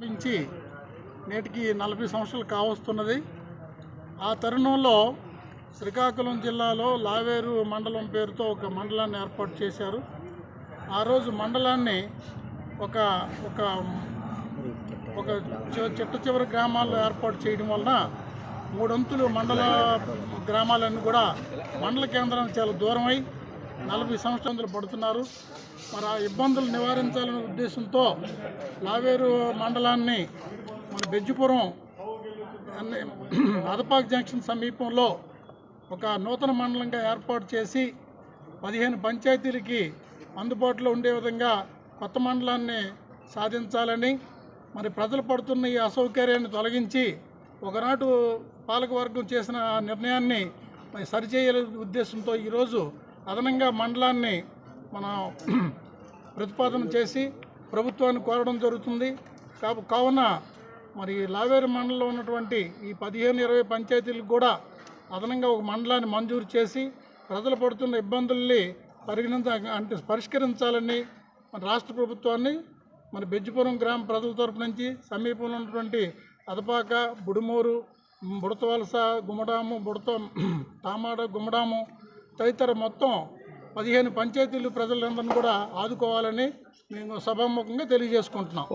నుంచి నేటికి నలభై సంవత్సరాలు కావస్తున్నది. ఆ తరుణంలో శ్రీకాకుళం జిల్లాలో లావేరు మండలం పేరుతో ఒక మండలాన్ని ఏర్పాటు చేశారు. ఆ రోజు మండలాన్ని ఒక ఒక ఒక చి- చిట్ట చివరి గ్రామాల్లో ఏర్పాటు చేయడం వలన మూడొంతులు మండల గ్రామాలన్నీ కూడా మండల కేంద్రానికి చాలా దూరమై నలభై సంవత్సరాలు పడుతున్నారు. మరి ఆ ఇబ్బందులు నివారించాలనే ఉద్దేశంతో లావేరు మండలాన్ని మన బెజ్జిపురం అదపాక్ జంక్షన్ సమీపంలో ఒక నూతన మండలంగా ఏర్పాటు చేసి పదిహేను పంచాయతీలకి అందుబాటులో ఉండే విధంగా కొత్త మండలాన్ని సాధించాలని మరి ప్రజలు పడుతున్న ఈ అసౌకర్యాన్ని తొలగించి ఒకనాటు పాలకవర్గం చేసిన ఆ నిర్ణయాన్ని మరి సరిచేయాలనే ఉద్దేశంతో ఈరోజు అదనంగా మండలాన్ని మన ప్రతిపాదన చేసి ప్రభుత్వాన్ని కోరడం జరుగుతుంది. కావు కావున మరి లావేరు మండలంలో ఉన్నటువంటి ఈ పదిహేను ఇరవై పంచాయతీలకు కూడా అదనంగా ఒక మండలాన్ని మంజూరు చేసి ప్రజలు పడుతున్న ఇబ్బందుల్ని పరిగణించ అంటే పరిష్కరించాలని మన రాష్ట్ర ప్రభుత్వాన్ని మన బెజ్జిపురం గ్రామ ప్రజల తరపు నుంచి సమీపంలో ఉన్నటువంటి అదపాక బుడుమూరు బుడతవలస గుమ్మడాము బుడత తామాడ గుమ్మడాము తదితర మొత్తం పదిహేను పంచాయతీలు ప్రజలందరినీ కూడా ఆదుకోవాలని మేము సభాముఖంగా తెలియజేసుకుంటున్నాం.